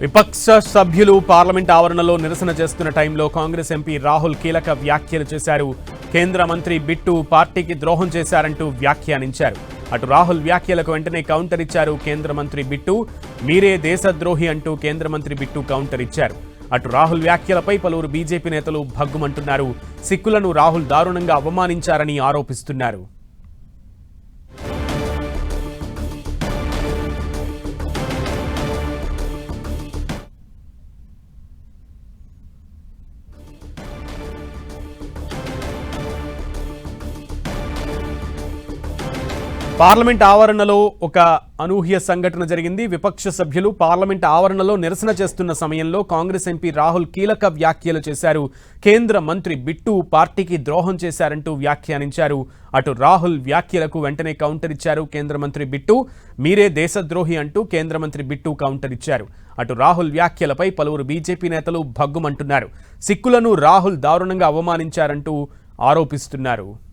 విపక్ష సభ్యులు పార్లమెంట్ ఆవరణలో నిరసన చేస్తున్న టైంలో కాంగ్రెస్ ఎంపీ రాహుల్ కీలక వ్యాఖ్యలు చేశారు. కేంద్ర మంత్రి బిట్టు పార్టీకి ద్రోహం చేశారంటూ వ్యాఖ్యానించారు. అటు రాహుల్ వ్యాఖ్యలకు వెంటనే కౌంటర్ ఇచ్చారు కేంద్ర మంత్రి బిట్టు. మీరే దేశద్రోహి అంటూ కేంద్ర మంత్రి బిట్టు కౌంటర్ ఇచ్చారు. అటు రాహుల్ వ్యాఖ్యలపై పలువురు బీజేపీ నేతలు భగ్గుమంటున్నారు. సిక్కులను రాహుల్ దారుణంగా అవమానించారని ఆరోపిస్తున్నారు. పార్లమెంట్ ఆవరణలో ఒక అనూహ్య సంఘటన జరిగింది. విపక్ష సభ్యులు పార్లమెంట్ ఆవరణలో నిరసన చేస్తున్న సమయంలో కాంగ్రెస్ ఎంపీ రాహుల్ కీలక వ్యాఖ్యలు చేశారు. కేంద్ర మంత్రి బిట్టు పార్టీకి ద్రోహం చేశారంటూ వ్యాఖ్యానించారు. అటు రాహుల్ వ్యాఖ్యలకు వెంటనే కౌంటర్ ఇచ్చారు కేంద్ర మంత్రి బిట్టు. మీరే దేశద్రోహి అంటూ కేంద్ర మంత్రి బిట్టు కౌంటర్ ఇచ్చారు. అటు రాహుల్ వ్యాఖ్యలపై పలువురు బీజేపీ నేతలు భగ్గుమంటున్నారు. సిక్కులను రాహుల్ దారుణంగా అవమానించారంటూ ఆరోపిస్తున్నారు.